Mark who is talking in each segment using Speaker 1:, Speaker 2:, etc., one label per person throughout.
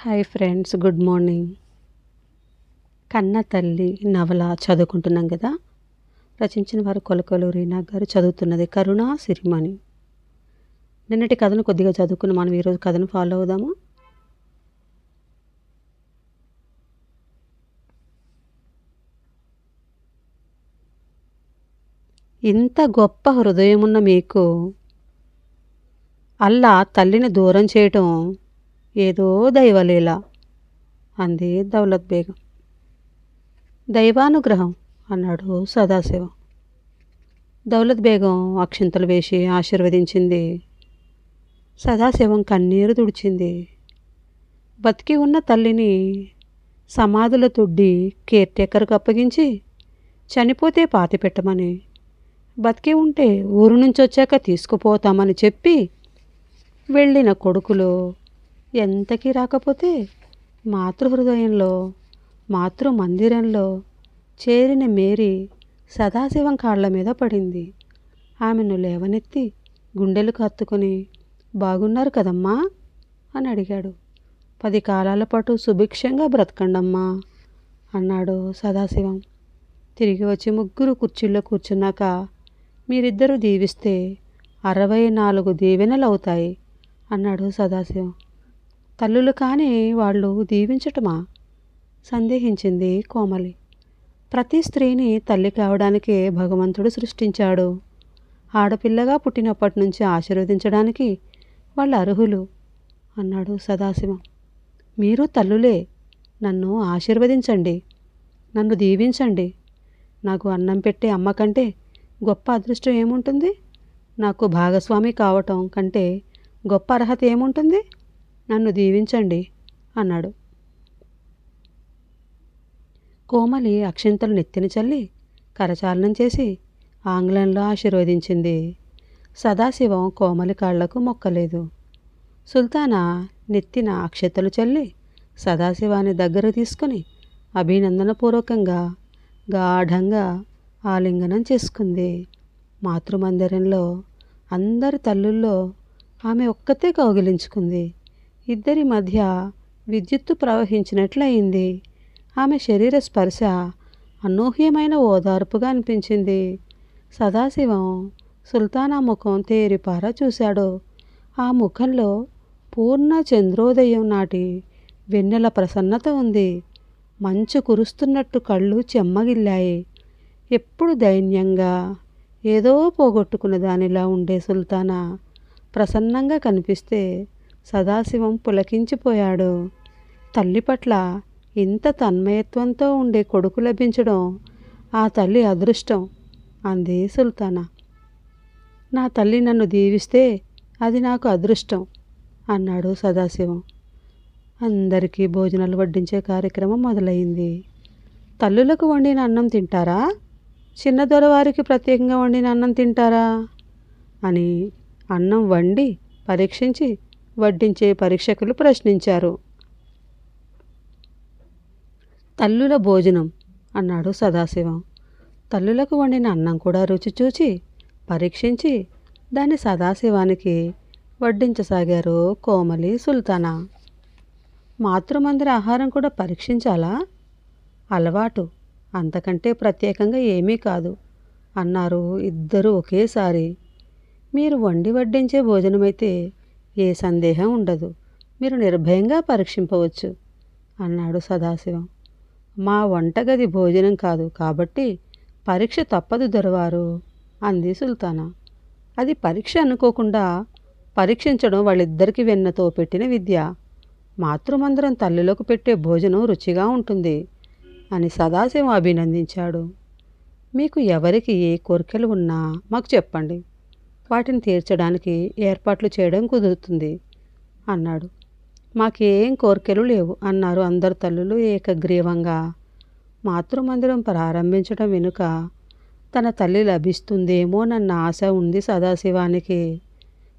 Speaker 1: Hi friends good morning. కన్న తల్లి నవల చదువుకుంటున్నాం కదా? రచించిన వారు కొలకొలు రీనా గారు చదువుతున్నది కరుణ సిరిమణి. నిన్నటి కథను కొద్దిగా చదువుకుని మనం ఈరోజు కథను ఫాలో అవుదాము? ఇంత గొప్ప హృదయమున్న మీకు అల్లా తల్లిని దూరం చేయటం ఏదో దైవలీల అంది దౌలత్ బేగం. దైవానుగ్రహం అన్నాడు సదాశివం. దౌలత్ బేగం అక్షింతలు వేసి ఆశీర్వదించింది. సదాశివం కన్నీరు తుడిచింది. బతికి ఉన్న తల్లిని సమాధుల తుడ్డి కేర్టేకర్కు అప్పగించి చనిపోతే పాతి పెట్టమని బతికి ఉంటే ఊరు నుంచి వచ్చాక తీసుకుపోతామని చెప్పి వెళ్ళిన కొడుకులు ఎంతకీ రాకపోతే మాతృహృదయంలో మాతృ మందిరంలో చేరిన మేరీ సదాశివం కాళ్ళ మీద పడింది. ఆమెను లేవనెత్తి గుండెలు కత్తుకొని బాగున్నారు కదమ్మా? అని అడిగాడు. పది కాలాల పాటు సుభిక్షంగా బ్రతకండమ్మా అన్నాడు సదాశివం. తిరిగి వచ్చి ముగ్గురు కుర్చీల్లో కూర్చున్నాక మీరిద్దరూ దీవిస్తే అరవై నాలుగు దీవెనలు అవుతాయి అన్నాడు సదాశివం. తల్లులు కానీ వాళ్ళు దీవించటమా? సందేహించింది కోమలి. ప్రతి స్త్రీని తల్లి కావడానికే భగవంతుడు సృష్టించాడు. ఆడపిల్లగా పుట్టినప్పటి నుంచి ఆశీర్వదించడానికి వాళ్ళు అర్హులు అన్నాడు సదాశివం. మీరు తల్లులే నన్ను ఆశీర్వదించండి నన్ను దీవించండి. నాకు అన్నం పెట్టే అమ్మ కంటే గొప్ప అదృష్టం ఏముంటుంది? నాకు భాగస్వామి కావటం కంటే గొప్ప అర్హత ఏముంటుంది? నన్ను దీవించండి అన్నాడు. కోమలి అక్షింతలు నెత్తిన చల్లి కరచాలనం చేసి ఆంగ్లంలో ఆశీర్వదించింది. సదాశివం కోమలి కాళ్ళకు మొక్కలేదు. సుల్తానా నెత్తిన అక్షతలు చల్లి సదాశివాన్ని దగ్గర తీసుకుని అభినందనపూర్వకంగా గాఢంగా ఆలింగనం చేసుకుంది. మాతృమందిరంలో అందరి తల్లుల్లో ఆమె ఒక్కతే కౌగిలించుకుంది. ఇద్దరి మధ్య విద్యుత్తు ప్రవహించినట్లయింది. ఆమె శరీర స్పర్శ అనూహ్యమైన ఓదార్పుగా అనిపించింది. సదాశివం సుల్తానా ముఖం తేరిపారా చూశాడు. ఆ ముఖంలో పూర్ణ చంద్రోదయం నాటి వెన్నెల ప్రసన్నత ఉంది. మంచు కురుస్తున్నట్టు కళ్ళు చెమ్మగిల్లాయి. ఎప్పుడు దైన్యంగా ఏదో పోగొట్టుకున్న దానిలా ఉండే సుల్తానా ప్రసన్నంగా కనిపిస్తే సదాశివం పులకించిపోయాడు. తల్లి పట్ల ఇంత తన్మయత్వంతో ఉండే కొడుకు లభించడం ఆ తల్లి అదృష్టం అంది సుల్తానా. నా తల్లి నన్ను దీవిస్తే అది నాకు అదృష్టం అన్నాడు సదాశివం. అందరికీ భోజనాలు వడ్డించే కార్యక్రమం మొదలైంది. తల్లులకు వండిన అన్నం తింటారా? చిన్న దొరవారికి ప్రత్యేకంగా వండిన అన్నం తింటారా? అని అన్నం వండి పరీక్షించి వడ్డించే పరీక్షకులు ప్రశ్నించారు. తల్లుల భోజనం అన్నాడు సదాశివం. తల్లులకు వండిన అన్నం కూడా రుచి చూచి పరీక్షించి దాన్ని సదాశివానికి వడ్డించసాగారు కోమలి సుల్తానా. మాతృమందిర ఆహారం కూడా పరీక్షించాలా? అలవాటు అంతకంటే ప్రత్యేకంగా ఏమీ కాదు అన్నారు ఇద్దరు ఒకేసారి. మీరు వండి వడ్డించే భోజనమైతే ఏ సందేహం ఉండదు. మీరు నిర్భయంగా పరీక్షింపవచ్చు అన్నాడు సదాశివం. మా వంటగది భోజనం కాదు కాబట్టి పరీక్ష తప్పదు దొరవారు అంది సుల్తానా. అది పరీక్ష అనుకోకుండా పరీక్షించడం వాళ్ళిద్దరికీ వెన్నతో పెట్టిన విద్య. మాతృమందరం తల్లిలోకి పెట్టే భోజనం రుచిగా ఉంటుంది అని సదాశివం అభినందించాడు. మీకు ఎవరికి ఏ కోరికలు ఉన్నా మాకు చెప్పండి వాటిని తీర్చడానికి ఏర్పాట్లు చేయడం కుదురుతుంది అన్నాడు. మాకేం కోరికలు లేవు అన్నారు అందరు తల్లులు ఏకగ్రీవంగా. మాతృమందిరం ప్రారంభించడం వెనుక తన తల్లి లభిస్తుందేమోనన్న ఆశ ఉంది సదాశివానికి.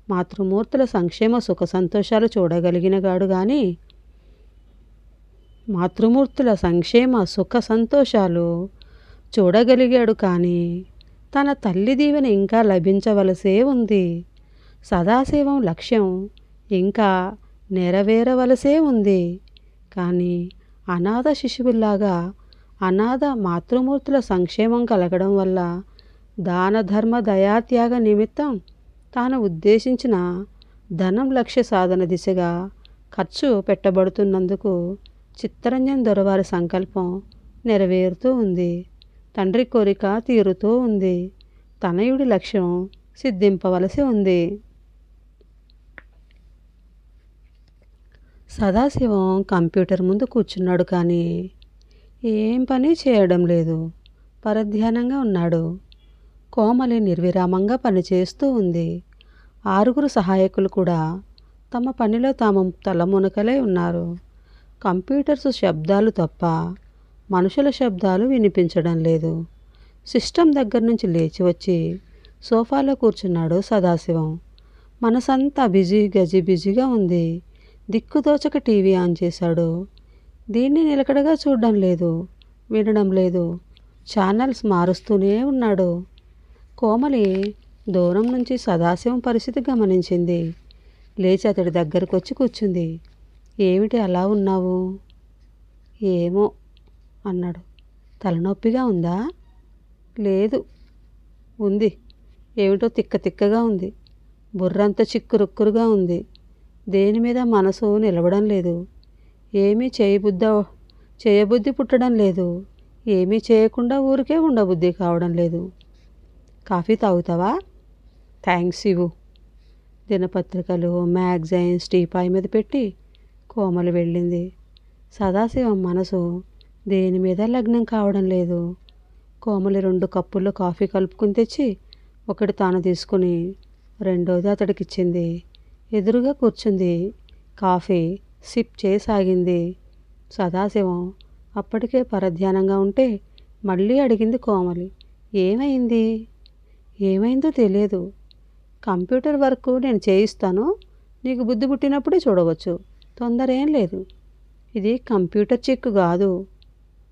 Speaker 1: మాతృమూర్తుల సంక్షేమ సుఖ సంతోషాలు చూడగలిగినగాడు కానీ మాతృమూర్తుల సంక్షేమ సుఖ సంతోషాలు చూడగలిగాడు కానీ తన తల్లి దీవెన ఇంకా లభించవలసే ఉంది. సదాశివం లక్ష్యం ఇంకా నెరవేరవలసే ఉంది. కానీ అనాథ శిశువుల్లాగా అనాథ మాతృమూర్తుల సంక్షేమం కలగడం వల్ల దాన ధర్మ దయాత్యాగ నిమిత్తం తాను ఉద్దేశించిన ధనం లక్ష్య సాధన దిశగా ఖర్చు పెట్టబడుతున్నందుకు చిత్తరంజన్ దొరవారి సంకల్పం నెరవేరుతూ ఉంది. తండ్రి కోరిక తీరుతూ ఉంది. తనయుడి లక్ష్యం సిద్ధింపవలసి ఉంది. సదాశివం కంప్యూటర్ ముందు కూర్చున్నాడు కానీ ఏం పని చేయడం లేదు. పరధ్యానంగా ఉన్నాడు. కోమలి నిర్విరామంగా పనిచేస్తూ ఉంది. ఆరుగురు సహాయకులు కూడా తమ పనిలో తాము తలమునకలే ఉన్నారు. కంప్యూటర్స్ శబ్దాలు తప్ప మనుషుల శబ్దాలు వినిపించడం లేదు. సిస్టమ్ దగ్గర నుంచి లేచి వచ్చి సోఫాలో కూర్చున్నాడు సదాశివం. మనసంతా బిజీ గజి బిజీగా ఉంది. దిక్కుదోచక టీవీ ఆన్ చేశాడు. దీన్ని నిలకడగా చూడడం లేదు వినడం లేదు. ఛానల్స్ మారుస్తూనే ఉన్నాడు. కోమలి దూరం నుంచి సదాశివం పరిస్థితి గమనించింది. లేచి అతడి దగ్గరకు వచ్చి కూర్చుంది. ఏమిటి అలా ఉన్నావు? ఏమో అన్నాడు. తలనొప్పిగా ఉందా? లేదు. ఉంది. ఏమిటో తిక్క తిక్కగా ఉంది. బుర్రంతా చిక్కురుక్కురుగా ఉంది. దేని మీద మనసు నిలవడం లేదు. ఏమీ చేయబుద్ధ చేయబుద్ధి పుట్టడం లేదు. ఏమీ చేయకుండా ఊరికే ఉండబుద్ధి కావడం లేదు. కాఫీ తాగుతావా? థ్యాంక్స్ ఇవ్వు. దినపత్రికలు మ్యాగజైన్స్ టీపాయ్ మీద పెట్టి కోమలు వెళ్ళింది. సదాశివం మనసు దేని మీద లగ్నం కావడం లేదు. కోమలి రెండు కప్పుల్లో కాఫీ కలుపుకుని తెచ్చి ఒకటి తాను తీసుకుని రెండోది అతడికి ఇచ్చింది ఎదురుగా కూర్చుంది. Coffee SIP చేయసాగింది. సదాశివం అప్పటికే పరధ్యానంగా ఉంటే మళ్ళీ అడిగింది కోమలి ఏమైంది? ఏమైందో తెలియదు. కంప్యూటర్ వర్క్ నేను చేయిస్తాను. నీకు బుద్ధి పుట్టినప్పుడే చూడవచ్చు. తొందర ఏం లేదు. ఇది కంప్యూటర్ చిక్కు కాదు.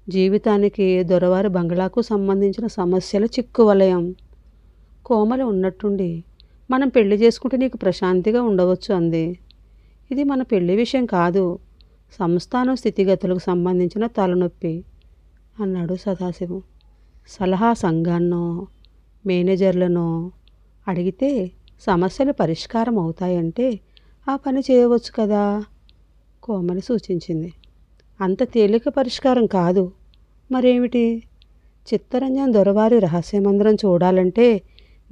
Speaker 1: జీవితానికి దొరవారి బంగ్లాకు సంబంధించిన సమస్యల చిక్కు వలయం. కోమలు ఉన్నట్టుండి మనం పెళ్ళి చేసుకుంటే నీకు ప్రశాంతిగా ఉండవచ్చు అంది. ఇది మన పెళ్ళి విషయం కాదు సంస్థానం స్థితిగతులకు సంబంధించిన తలనొప్పి అన్నాడు సదాశివం. సలహా సంఘాన్నో మేనేజర్లనో అడిగితే సమస్యలు పరిష్కారం అవుతాయంటే ఆ పని చేయవచ్చు కదా? కోమలి సూచించింది. అంత తేలిక పరిష్కారం కాదు మరేమిటి? చిత్తరంజన్ దొరవారి రహస్యమందిరం చూడాలంటే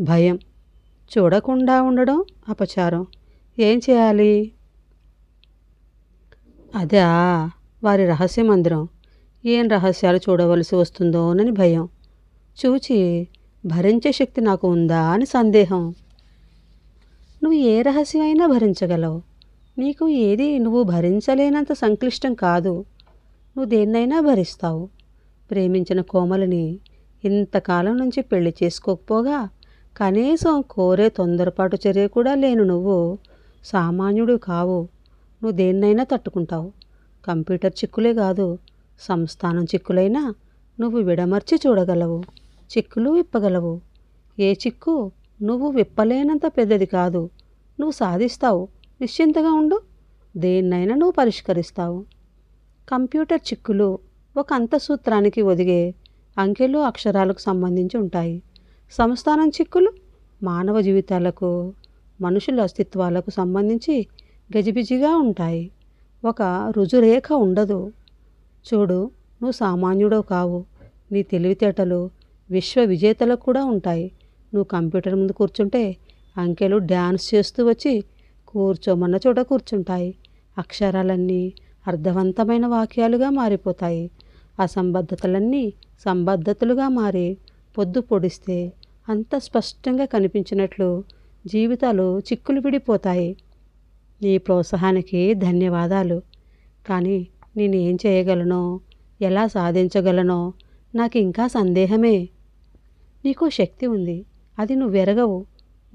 Speaker 1: భయం. చూడకుండా ఉండడం అపచారం. ఏం చేయాలి? అదా వారి రహస్య మందిరం ఏం రహస్యాలు చూడవలసి వస్తుందోనని భయం. చూచి భరించే శక్తి నాకు ఉందా అని సందేహం. నువ్వు ఏ రహస్యమైనా భరించగలవు. నీకు ఏది నువ్వు భరించలేనంత సంక్లిష్టం కాదు. నువ్వు దేన్నైనా భరిస్తావు. ప్రేమించిన కోమలిని ఇంతకాలం నుంచి పెళ్ళి చేసుకోకపోగా కనీసం కోరే తొందరపాటు చర్య కూడా లేను నువ్వు. సామాన్యుడు కావు. నువ్వు దేన్నైనా తట్టుకుంటావు. కంప్యూటర్ చిక్కులే కాదు. సంస్థానం చిక్కులైనా నువ్వు విడమర్చి చూడగలవు. చిక్కులు విప్పగలవు. ఏ చిక్కు నువ్వు విప్పలేనంత పెద్దది కాదు. నువ్వు సాధిస్తావు. నిశ్చింతగా ఉండు. దేన్నైనా నువ్వు పరిష్కరిస్తావు. కంప్యూటర్ చిక్కులు ఒక అంతసూత్రానికి ఒదిగే అంకెలు అక్షరాలకు సంబంధించి ఉంటాయి. సంస్థానం చిక్కులు మానవ జీవితాలకు మనుషుల అస్తిత్వాలకు సంబంధించి గజిబిజిగా ఉంటాయి. ఒక రుజురేఖ ఉండదు. చూడు నువ్వు సామాన్యుడవు కావు. నీ తెలివితేటలు విశ్వ విజేతలకు కూడా ఉంటాయి. నువ్వు కంప్యూటర్ ముందు కూర్చుంటే అంకెలు డ్యాన్స్ చేస్తూ వచ్చి కూర్చోమన్న చోట కూర్చుంటాయి. అక్షరాలన్నీ అర్థవంతమైన వాక్యాలుగా మారిపోతాయి. అసంబద్ధతలన్నీ సంబద్ధతలుగా మారి పొద్దు పొడిస్తే అంత స్పష్టంగా కనిపించినట్లు జీవితాలు చిక్కులు విడిపోతాయి. నీ ప్రోత్సాహానికి ధన్యవాదాలు. కానీ నేను ఏం చేయగలనో ఎలా సాధించగలనో నాకు ఇంకా సందేహమే. నీకు శక్తి ఉంది. అది నువ్వు ఎరగవు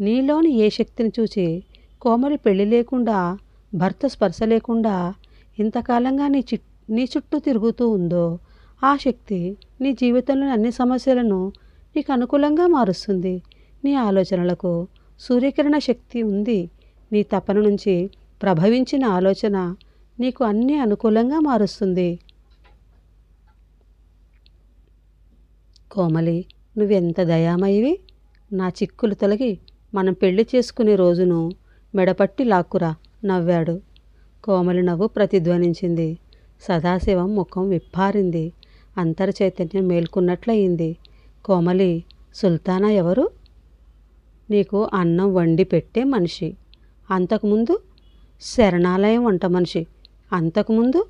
Speaker 1: నీలోని ఏ శక్తిని చూచి కోమలి పెళ్ళి లేకుండా భర్త స్పర్శ లేకుండా ఇంతకాలంగా నీ చి నీ చుట్టూ తిరుగుతూ ఉందో ఆ శక్తి నీ జీవితంలోని అన్ని సమస్యలను నీకు అనుకూలంగా మారుస్తుంది. నీ ఆలోచనలకు సూర్యకిరణ శక్తి ఉంది. నీ తపన నుంచి ప్రభవించిన ఆలోచన నీకు అన్నీ అనుకూలంగా మారుస్తుంది. కోమలి నువ్వెంత దయామయివి? నా చిక్కులు తొలగి మనం పెళ్ళి చేసుకునే రోజును మెడపట్టి లాక్కురా నవ్వాడు. కోమలి నవ్వు ప్రతిధ్వనించింది. సదాశివం ముఖం విప్పారింది. అంతర్చైతన్యం మేల్కొన్నట్లయింది. కోమలి సుల్తానా ఎవరు? నీకు అన్నం వండి పెట్టే మనిషి. అంతకుముందు శరణాలయం వంట మనిషి. అంతకుముందు?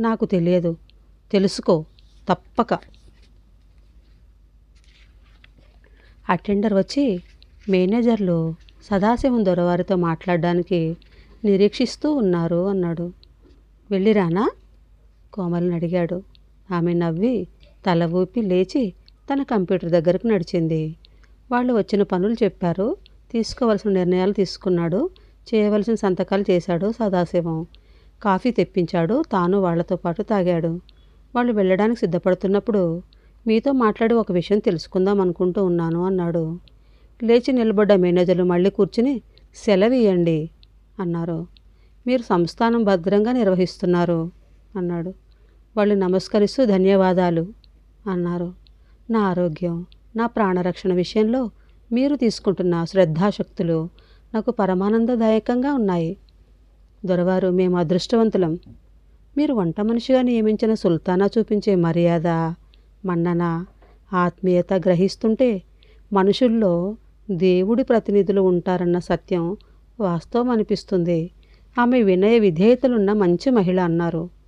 Speaker 1: నాకు తెలియదు. తెలుసుకో తప్పక. అటెండర్ వచ్చి మేనేజర్లు సదాశివం దొరవారితో మాట్లాడడానికి నిరీక్షిస్తూ ఉన్నారు అన్నాడు. వెళ్ళిరానా? కోమలిని అడిగాడు. ఆమె నవ్వి తల ఊపి లేచి తన కంప్యూటర్ దగ్గరకు నడిచింది. వాళ్ళు వచ్చిన పనులు చెప్పారు. తీసుకోవలసిన నిర్ణయాలు తీసుకున్నాడు. చేయవలసిన సంతకాలు చేశాడు సదాశివం. కాఫీ తెప్పించాడు. తాను వాళ్ళతో పాటు తాగాడు. వాళ్ళు వెళ్ళడానికి సిద్ధపడుతున్నప్పుడు మీతో మాట్లాడి ఒక విషయం తెలుసుకుందాం అనుకుంటూ ఉన్నాను అన్నాడు. లేచి నిలబడ్డ మేనేజర్లు మళ్ళీ కూర్చుని సెలవియండి అన్నారు. మీరు సంస్థానం భద్రంగా నిర్వహిస్తున్నారు అన్నాడు. వాళ్ళు నమస్కరిస్తూ ధన్యవాదాలు అన్నారు. నా ఆరోగ్యం నా ప్రాణరక్షణ విషయంలో మీరు తీసుకుంటున్న శ్రద్ధాశక్తులు నాకు పరమానందదాయకంగా ఉన్నాయి. దొరవారు మేము అదృష్టవంతులం. మీరు వంట మనిషిగా నియమించిన సుల్తానా చూపించే మర్యాద మన్నన ఆత్మీయత గ్రహిస్తుంటే మనుషుల్లో దేవుడి ప్రతినిధులు ఉంటారన్న సత్యం వాస్తవం అనిపిస్తుంది. ఆమె వినయ విధేయతలున్న మంచి మహిళ అన్నారు.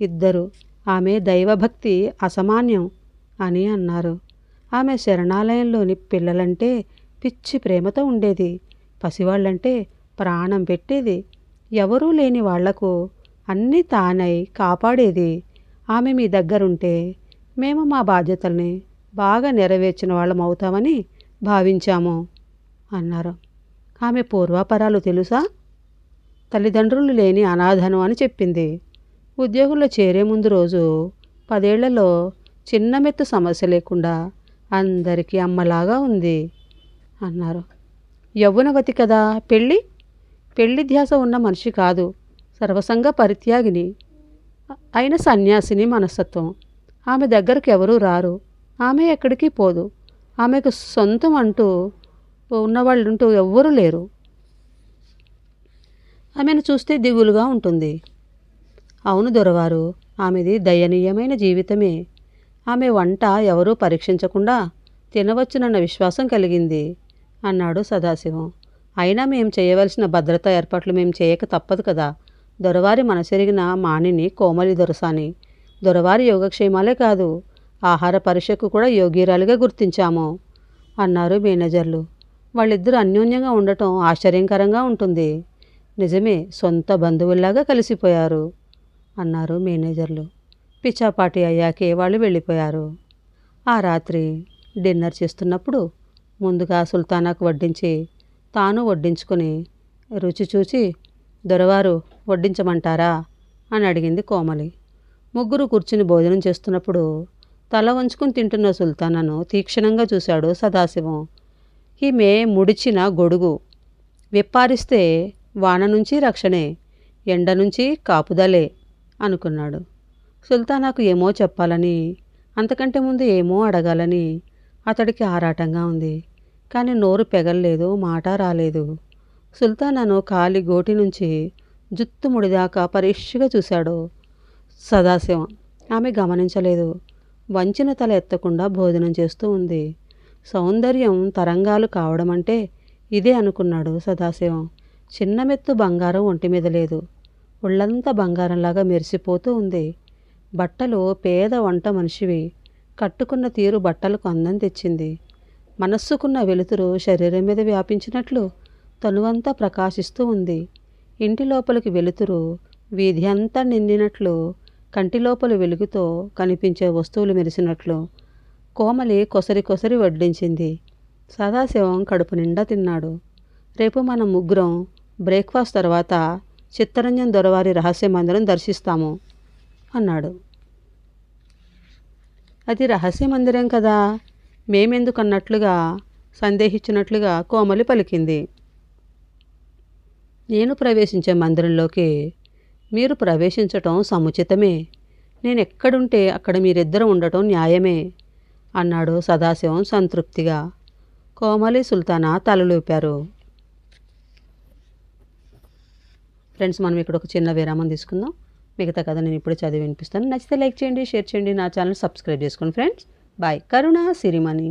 Speaker 1: ఇద్దరు. ఆమె దైవభక్తి అసామాన్యం అని అన్నారు. ఆమె శరణాలయంలోని పిల్లలంటే పిచ్చి ప్రేమతో ఉండేది. పసివాళ్ళంటే ప్రాణం పెట్టేది. ఎవరూ లేని వాళ్ళకు అన్నీ తానై కాపాడేది. ఆమె మీ దగ్గరుంటే మేము మా బాధ్యతల్ని బాగా నెరవేర్చిన వాళ్ళం అవుతామని భావించాము అన్నారు. ఆమె పూర్వాపరాలు తెలుసా? తల్లిదండ్రులు లేని అనాథను అని చెప్పింది. ఉద్యోగంలో చేరే ముందు రోజు పదేళ్ళలో చిన్న మెత్తు సమస్య లేకుండా అందరికీ అమ్మలాగా ఉంది అన్నారు. యవ్వనవతి కదా పెళ్ళి? పెళ్ళి ధ్యాస ఉన్న మనిషి కాదు సర్వసంగ పరిత్యాగిని అయిన సన్యాసిని మనస్తత్వం. ఆమె దగ్గరకు ఎవరూ రారు ఆమె ఎక్కడికి పోదు ఆమెకు సొంతం అంటూ ఉన్నవాళ్ళంటూ ఎవ్వరూ లేరు. ఆమెను చూస్తే దిగులుగా ఉంటుంది. అవును దొరవారు ఆమెది దయనీయమైన జీవితమే. ఆమె వంట ఎవరూ పరీక్షించకుండా తినవచ్చునన్న విశ్వాసం కలిగింది అన్నాడు సదాశివం. అయినా మేం చేయవలసిన భద్రతా ఏర్పాట్లు మేం చేయక తప్పదు కదా. దొరవారి మనసెరిగిన మానిని కోమలి దొరసాని. దొరవారి యోగక్షేమాలే కాదు ఆహార పరీక్షకు కూడా యోగ్యురాలుగా గుర్తించాము అన్నారు మేనేజర్లు. వాళ్ళిద్దరూ అన్యోన్యంగా ఉండటం ఆశ్చర్యకరంగా ఉంటుంది. నిజమే సొంత బంధువుల్లాగా కలిసిపోయారు. అన్నారు మేనేజర్లు. పిచ్చాపాటి అయ్యాకే వాళ్ళు వెళ్ళిపోయారు. ఆ రాత్రి డిన్నర్ చేస్తున్నప్పుడు ముందుగా సుల్తానాకు వడ్డించి తాను వడ్డించుకొని రుచి చూచి దొరవారు వడ్డించమంటారా? అని అడిగింది కోమలి. ముగ్గురు కూర్చుని భోజనం చేస్తున్నప్పుడు తల వంచుకుని తింటున్న సుల్తానాను తీక్షణంగా చూశాడు సదాశివం. ఈమె ముడిచిన గొడుగు. విప్పారిస్తే వాన నుంచి రక్షణే ఎండ నుంచి కాపుదలే. అనుకున్నాడు. సుల్తానాకు ఏమో చెప్పాలని అంతకంటే ముందు ఏమో అడగాలని అతడికి ఆరాటంగా ఉంది. కానీ నోరు పెగల్లేదు మాట రాలేదు. సుల్తానాను కాలి గోటి నుంచి జుత్తు ముడిదాకా పరీక్షగా చూశాడు. సదాశివం ఆమె గమనించలేదు. వంచిన తల ఎత్తకుండా భోజనం చేస్తూ ఉంది. సౌందర్యం తరంగాలు కావడం అంటే ఇదే అనుకున్నాడు సదాశివం. చిన్న మెత్తు బంగారం ఒంటి మీద లేదు. ఒళ్ళంతా బంగారంలాగా మెరిసిపోతూ ఉంది. బట్టలు పేద వంట మనిషివి. కట్టుకున్న తీరు బట్టలకు అందం తెచ్చింది. మనస్సుకున్న వెలుతురు శరీరం మీద వ్యాపించినట్లు తనువంతా ప్రకాశిస్తూ ఉంది. ఇంటి లోపలికి వెలుతురు వీధి అంతా నిండినట్లు కంటి లోపల వెలుగుతో కనిపించే వస్తువులు మెరిసినట్లు. కోమలి కొసరి కొసరి వడ్డించింది. సదాశివం కడుపు నిండా తిన్నాడు. రేపు మనం ముగ్గురం బ్రేక్ఫాస్ట్ తర్వాత చిత్తరంజన్ దొరవారి రహస్య మందిరం దర్శిస్తాము అన్నాడు. అది రహస్య మందిరం కదా? మేమెందుకన్నట్లుగా సందేహించినట్లుగా కోమలి పలికింది. నేను ప్రవేశించే మందిరంలోకి మీరు ప్రవేశించటం సముచితమే. నేను ఎక్కడుంటే అక్కడ మీరిద్దరు ఉండటం న్యాయమే అన్నాడు సదాశివం సంతృప్తిగా. కోమలి సుల్తానా తలలూపారు. ఫ్రెండ్స్ మనం ఇక్కడ ఒక చిన్న విరామం తీసుకుందాం. మిగతా కథ నేను ఇప్పుడే చదివి వినిపిస్తాను. నచ్చితే లైక్ చేయండి షేర్ చేయండి నా ఛానల్ సబ్స్క్రైబ్ చేసుకోండి ఫ్రెండ్స్. బాయ్. కరుణ సిరిమణి.